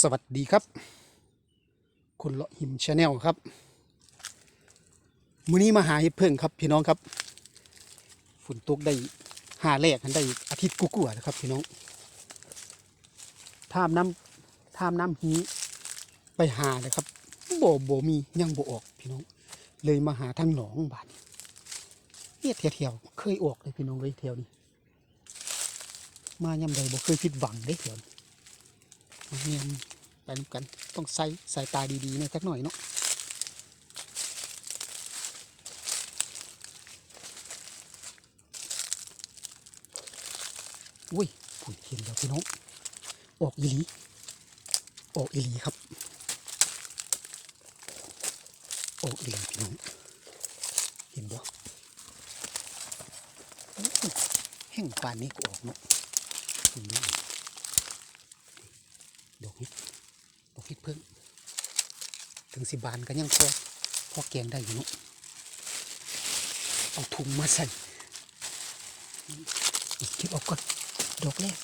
สวัสดีครับ คุณเลาะหิมชาแนลครับมื้อนี้มาหาเห็ดเพิ่งครับ พี่น้องครับ ฝนตกได้หาแรกกันได้อาทิตย์กุ๊กๆนะครับ พี่น้องท่ามน้ำท่ามน้ำฮีไปหาเลยครับโบ่บ่มียังโบออกพี่น้อง เลยมาหาทางหนองบาดนี้เนี่ยเที่ยวๆเคยออกเลยพี่น้องเลยเที่ยวนี้มาย่ำใดบ่เคยผิดหวังได้เที่ยวนี้ เนียนไปนำกัน ต้องใส่สายตาดีๆหน่อยสักหน่อยเนาะอุ้ยผุนเห็นแล้วพี่น้อง ออกอีหลี ออกอีหลีครับ ออกอีหลีพี่น้อง เห็นบ่โอ้ยแห้งปานนี้ก็ออกเนาะเห็นบ่ดอ กเห็ดอกเห็ดเพิ่งถึงสิบานก็ยังพอพอแกงได้อยู่เนาะเอาถุงมาใส่เก็บออกก่อนดอกแรก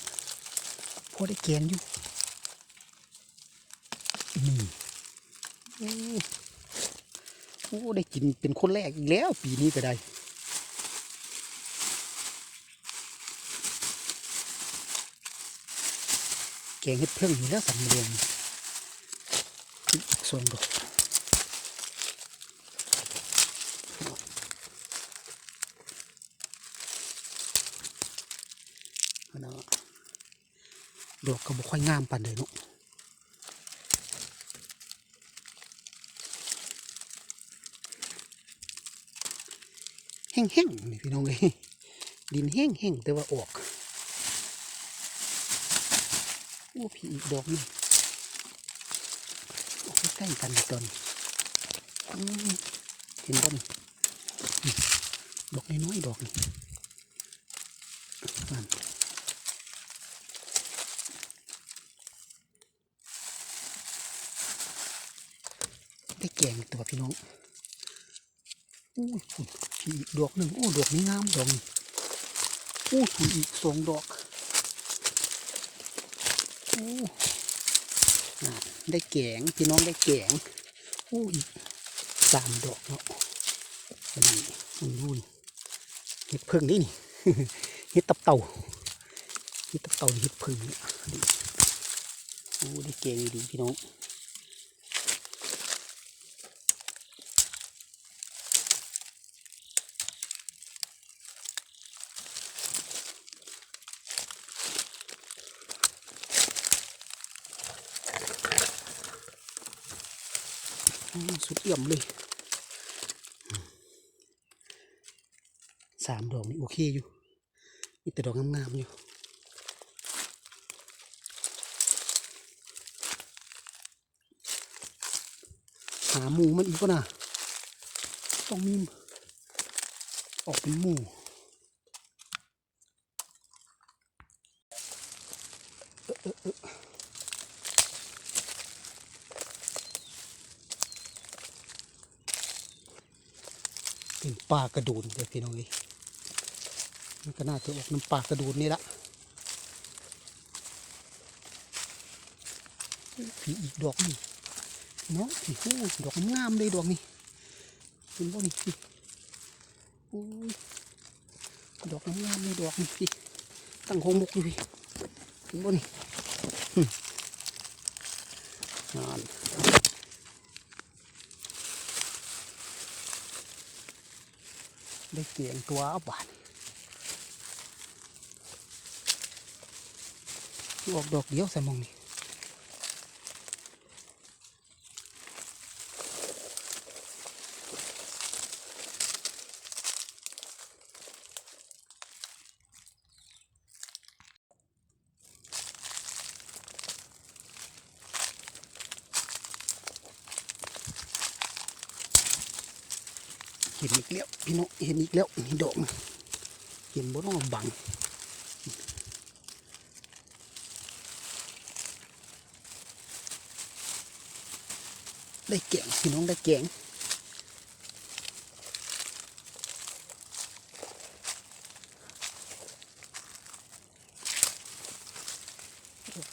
พอได้แกงอยู่นี่โอ้โอ้ได้กินเป็นคนแรกอีกแล้ว ปีนี้ก็ได้ แกงเห็ดเพิ่งอยู่แล้วสำเร็จอีกส่วนดอกนนั้นดอกก็บ่ค่อยงามปานใดเนาะแห้งๆนี่พี่น้องเลยดินแห้งๆแต่ว่าออก โอ้พีอีกดอกนึงใกล้กันเลยตอนเห็นบ่นดอกน้อยๆดอกนี่นั่นได้แกงตัวพี่น้องโอ้พีอีดอกหนึ่งโอ้ดอกนี้งามดอกนี้โอ้ฝุ่นอีกสองดอก ได้แกงพี่น้องได้แกงอู้อีกสามดอกเนาะอันนี้มันดูนี่เห็ดเพิ่งนี่นี่เห็ดตับเต่าเห็ดตับเต่าเห็ดเพิ่งเนี่ยนี่โอ้ได้แกงดีพี่น้อง สุดเอี่ยมเลยสามดอกนี่โอเคอยู่มีแต่ดอกงามๆอยู่หาหมูมันอีกก็นะต้องมีออกเป็นหมูเอ๊ะเอ๊ะเอ๊ะ เป็นปลากระดูนเลยพี่น้องเอ้ยมันก็น่าจะออกน้ำปลากระดูนนี่ละผีอีกดอกหนึงเนาะโอ้โหดอกงามเลยดอกนี้เห็นบ่นี่พี่โอ้ยดอกงามเลยดอกนี่พี่ตั้งโคงมุกอยู่พี่เห็นบ่นี่หึนั่น ได้เกียงตัวเอาบานออกดอกเดียวใส่มองนี่ เห็นอีกแล้วพี่น้องเห็นอีกแล้วนี่ดอกเห็นบ่ต้องบังได้แกงพี่น้องได้แกง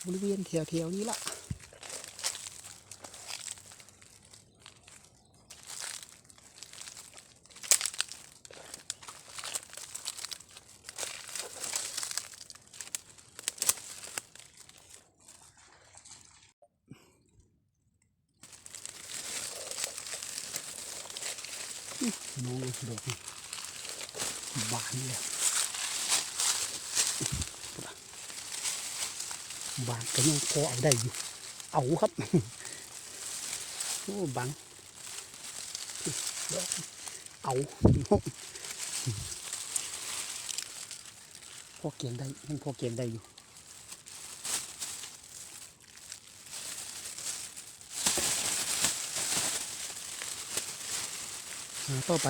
บริเวณแถวๆนี้ละ น้องเลยดอกนี่บานเลยบานก็ยังพอเอาได้อยู่ เอาครับ โอ้บังดอกเอาพอเกียงได้ยังพอเกียงได้อยู่ หาต่อไป